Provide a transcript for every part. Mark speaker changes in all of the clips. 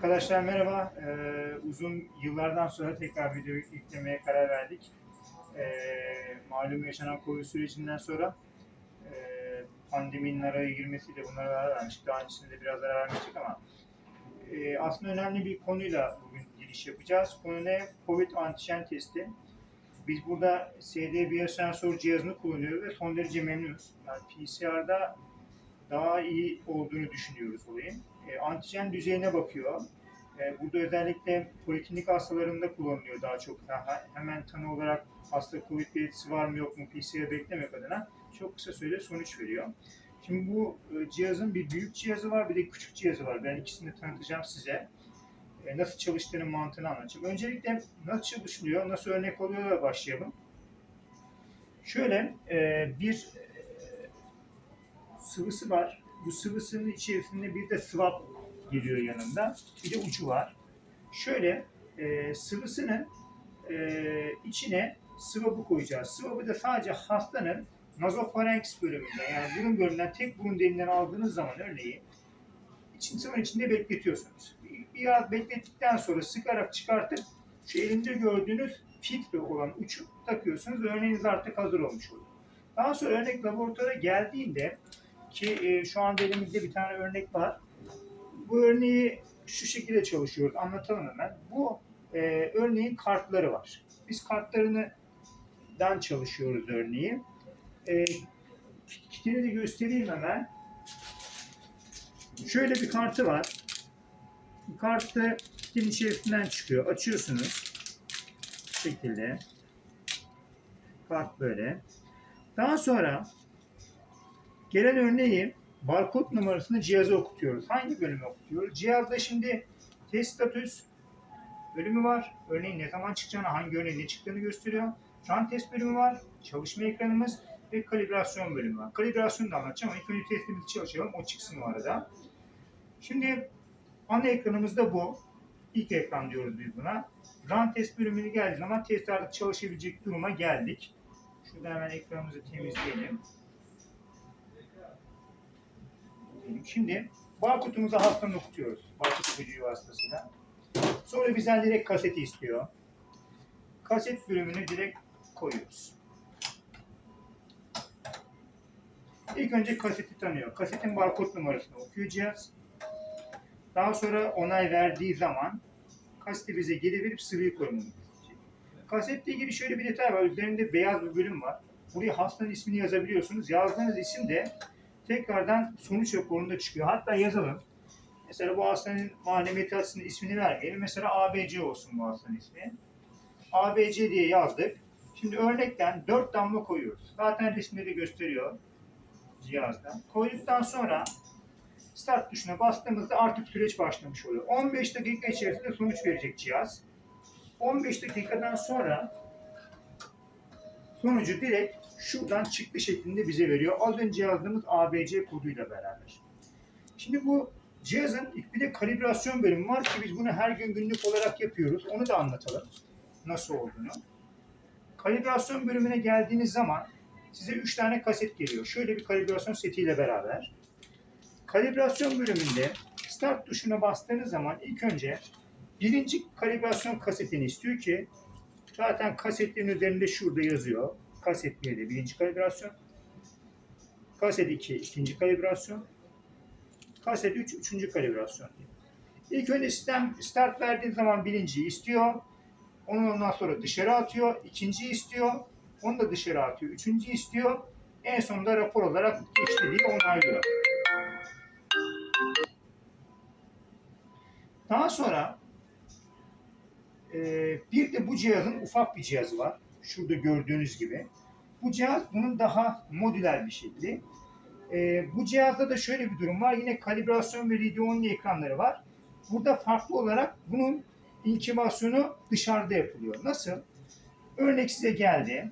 Speaker 1: Arkadaşlar merhaba. Ee, uzun yıllardan sonra tekrar video yüklemeye karar verdik. Ee, malum yaşanan Covid sürecinden sonra e, pandeminin araya girmesiyle bunlara ara vermiştik. Daha öncesinde de biraz ara vermiştik ama e, aslında önemli bir konuyla bugün giriş yapacağız. Konu ne? Covid antijen testi. Biz burada SD biyosensör cihazını kullanıyoruz ve son derece memnunuz. Yani PCR'da daha iyi olduğunu düşünüyoruz olayın. E, antijen düzeyine bakıyor. E, burada özellikle poliklinik hastalarında kullanılıyor daha çok. Daha hemen tanı olarak hasta COVID belirtisi var mı yok mu PCR beklemek adına çok kısa sürede sonuç veriyor. Şimdi bu e, cihazın bir büyük cihazı var bir de küçük cihazı var. Ben ikisini de tanıtacağım size. E, nasıl çalıştığının mantığını anlatacağım. Öncelikle nasıl çalışılıyor, nasıl örnek oluyorlar başlayalım. Şöyle bir sıvısı var. Bu sıvısının içerisinde bir de swab geliyor yanında. Bir de ucu var. Şöyle e, sıvısının e, içine swab'ı koyacağız. Swab'ı da sadece hastanın nazofarenks bölümünde yani burun bölümünden tek burun deliğinden aldığınız zaman örneği için sıvının içinde bekletiyorsunuz. Bir- Biraz beklettikten sonra sıkarak çıkartıp şu elimde gördüğünüz filtre olan uçu takıyorsunuz örneğiniz artık hazır olmuş oluyor. Daha sonra örnek laboratuvara geldiğinde ki e, şu anda elimizde bir tane örnek var. Bu örneği şu şekilde çalışıyoruz. Anlatalım hemen. Bu e, örneğin kartları var. Biz kartlarını dan çalışıyoruz örneği. E, kitini de göstereyim hemen. Şöyle bir kartı var. Bu kartı kitin içerisinden çıkıyor. Açıyorsunuz. Bu şekilde. Kart böyle. Daha sonra Gelen örneği barkod numarasını cihaza okutuyoruz. Hangi bölüme okutuyoruz? Cihazda şimdi test status bölümü var. Örneğin ne zaman çıkacağını, hangi örneğin ne çıktığını gösteriyor. Run test bölümü var. Çalışma ekranımız ve kalibrasyon bölümü var. Kalibrasyonu da anlatacağım ama ilk önce testimizi çalışalım. O çıksın o arada. Şimdi ana ekranımızda bu. İlk ekran diyoruz biz buna. Run test bölümünü geldiği zaman test artık çalışabilecek duruma geldik. Şurada hemen ekranımızı temizleyelim. Şimdi barkodumuzu hastanın okutuyoruz. Barkod okuyucu vasıtasıyla. Sonra bizden direkt kaseti istiyor. Kaset bölümünü direkt koyuyoruz. İlk önce kaseti tanıyor. Kasetin barkod numarasını okuyor cihaz. Daha sonra onay verdiği zaman kaseti bize geri verip sıvıyı koymamızı isteyecek. Kasetle ilgili şöyle bir detay var. Üzerinde beyaz bir bölüm var. Buraya hastanın ismini yazabiliyorsunuz. Yazdığınız isim de tekrardan sonuç raporunda çıkıyor. Hatta yazalım. Mesela bu hastanın mahremiyeti hastasının ismini vermeyelim. Mesela ABC olsun bu hastanın ismi. ABC diye yazdık. Şimdi örnekten 4 damla koyuyoruz. Zaten resimde de gösteriyor cihazda. Koyduktan sonra start tuşuna bastığımızda artık süreç başlamış oluyor. 15 dakika içerisinde sonuç verecek cihaz. 15 dakikadan sonra sonucu direkt şuradan çıktı şeklinde bize veriyor. Az önce yazdığımız ABC koduyla beraber. Şimdi bu cihazın bir de kalibrasyon bölümü var ki biz bunu her gün günlük olarak yapıyoruz. Onu da anlatalım. Nasıl olduğunu. Kalibrasyon bölümüne geldiğiniz zaman size 3 tane kaset geliyor. Şöyle bir kalibrasyon setiyle beraber. Kalibrasyon bölümünde start tuşuna bastığınız zaman ilk önce birinci kalibrasyon kasetini istiyor ki zaten kasetlerin üzerinde şurada yazıyor. Kaset 1'de birinci kalibrasyon. Kaset 2 ikinci kalibrasyon. Kaset 3 üçüncü kalibrasyon. İlk önce sistem start verdiği zaman birinciyi istiyor. Onu ondan sonra dışarı atıyor. ikinciyi istiyor. Onu da dışarı atıyor. Üçüncüyü istiyor. En sonunda rapor olarak geçti onaylıyor. Daha sonra e, bir de bu cihazın ufak bir cihazı var. Şurada gördüğünüz gibi. Bu cihaz bunun daha modüler bir şekli. E, bu cihazda da şöyle bir durum var. Yine kalibrasyon ve radio only ekranları var. Burada farklı olarak bunun inkubasyonu dışarıda yapılıyor. Nasıl? Örnek size geldi.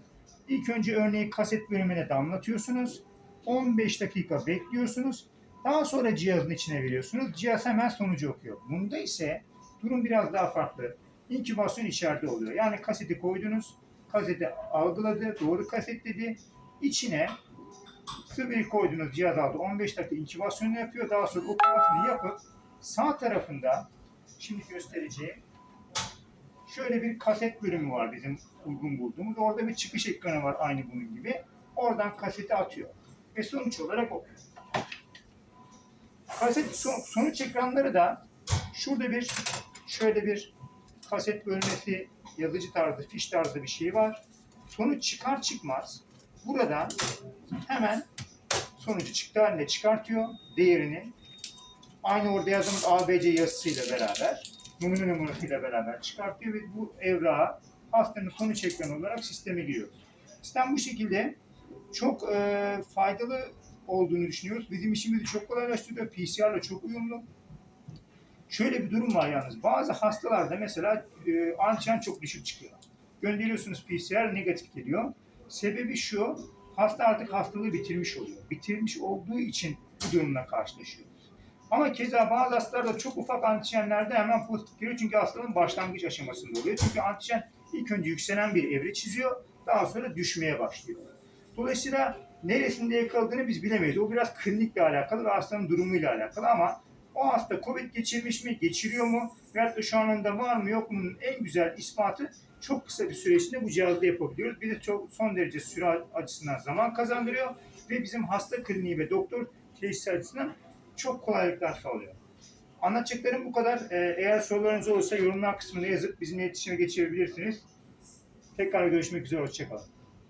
Speaker 1: İlk önce örneği kaset bölümüne damlatıyorsunuz. 15 dakika bekliyorsunuz. Daha sonra cihazın içine veriyorsunuz. Cihaz hemen sonucu okuyor. Bunda ise durum biraz daha farklı. İnkübasyon içeride oluyor. Yani kaseti koydunuz, kaseti algıladı, doğru kaset dedi. İçine sıvıyı koydunuz cihaz aldı. 15 dakika inkübasyonu yapıyor. Daha sonra okumasını yapıp sağ tarafında Şimdi göstereceğim. Şöyle bir kaset bölümü var bizim uygun bulduğumuz. Orada bir çıkış ekranı var aynı bunun gibi. Oradan kaseti atıyor. Ve sonuç olarak okuyor. Kaset son- sonuç ekranları da şurada bir şöyle bir kaset bölmesi yazıcı tarzı, fiş tarzı bir şey var. Sonuç çıkar çıkmaz buradan hemen sonucu çıktı haline çıkartıyor değerini. Aynı orada yazdığımız ABC yazısıyla beraber, numune numarasıyla beraber çıkartıyor ve bu evrağı hastanın sonuç ekranı olarak sisteme giriyor. Sistem bu şekilde çok e, faydalı olduğunu düşünüyoruz. Bizim işimizi çok kolaylaştırıyor. PCR'la çok uyumlu. Şöyle bir durum var yalnız. Bazı hastalarda mesela e, antijen çok düşük çıkıyor. Gönderiyorsunuz PCR negatif geliyor. Sebebi şu, hasta artık hastalığı bitirmiş oluyor. Bitirmiş olduğu için bu durumla karşılaşıyoruz. Ama keza bazı hastalarda çok ufak antijenlerde hemen pozitif geliyor çünkü hastalığın başlangıç aşamasında oluyor. Çünkü antijen ilk önce yükselen bir evre çiziyor, daha sonra düşmeye başlıyor. Dolayısıyla neresinde yakaladığını biz bilemeyiz. O biraz klinikle alakalı ve hastanın durumuyla alakalı ama o hasta COVID geçirmiş mi, geçiriyor mu veyahut da şu anında var mı yok mu en güzel ispatı çok kısa bir süre içinde bu cihazda yapabiliyoruz. Bir de çok son derece süre açısından zaman kazandırıyor ve bizim hasta kliniği ve doktor teşhisi açısından çok kolaylıklar sağlıyor. Anlatacaklarım bu kadar. Ee, Eğer sorularınız olursa yorumlar kısmına yazıp bizimle iletişime geçebilirsiniz. Tekrar görüşmek üzere, hoşçakalın.